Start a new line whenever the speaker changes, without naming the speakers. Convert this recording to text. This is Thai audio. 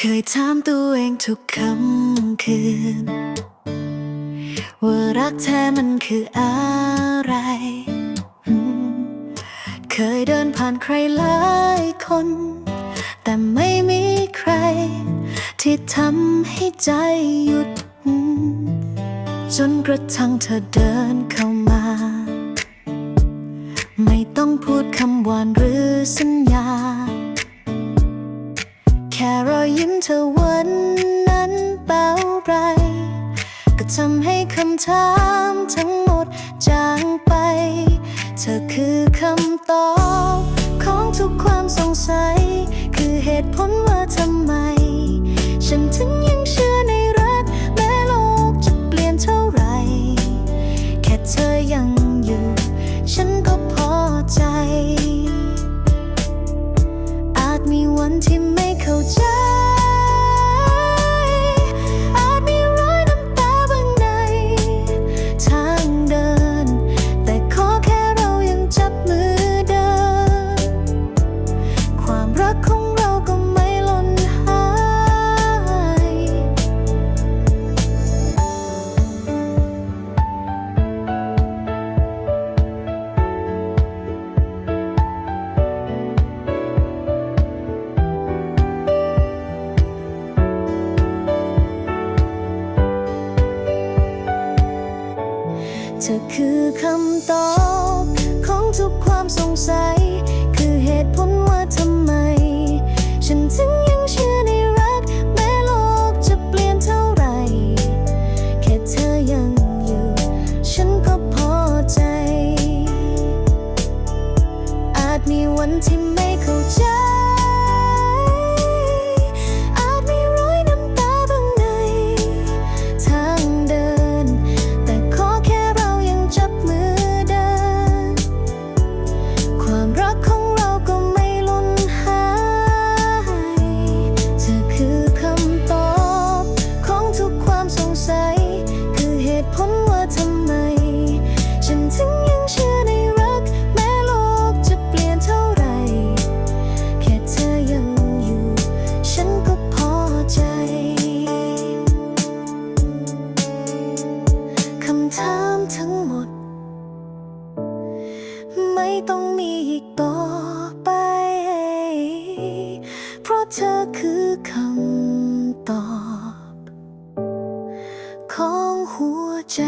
เคยถามตัวเองทุกคำคืน ว่ารักแท้มันคืออะไร เคยเดินผ่านใครหลายคน แต่ไม่มีใคร ที่ทำให้ใจหยุด จนกระทั่งเธอเดินเข้ามา ไม่ต้องพูดคำหวานหรือสัญญา อยยิ้มเธอวันนั้นเบาไร ก็ทำให้คำถามทั้งหมดจางไป เธอคือคำตอบ ของทุกความสงสัย คือเหตุผลว่าทำไม ฉันถึงยังเชื่อในรัก แม้โลกจะเปลี่ยนเท่าไหรแค่เธอยังอยู่ ฉันก็พอใจ ธอคือคำตอบ ของทุกความสงสัย คือเหตุผลว่าทำไม ฉันถึงยังเชื่อในรัก แม้โลกจะเปลี่ยนเท่าไหรแค่เธอยังอยู่ ฉันก็พอใจ อาจมีวันที่ ต้องมีอีกต่อไป เพราะเธอคือคำตอบ ของหัวใจ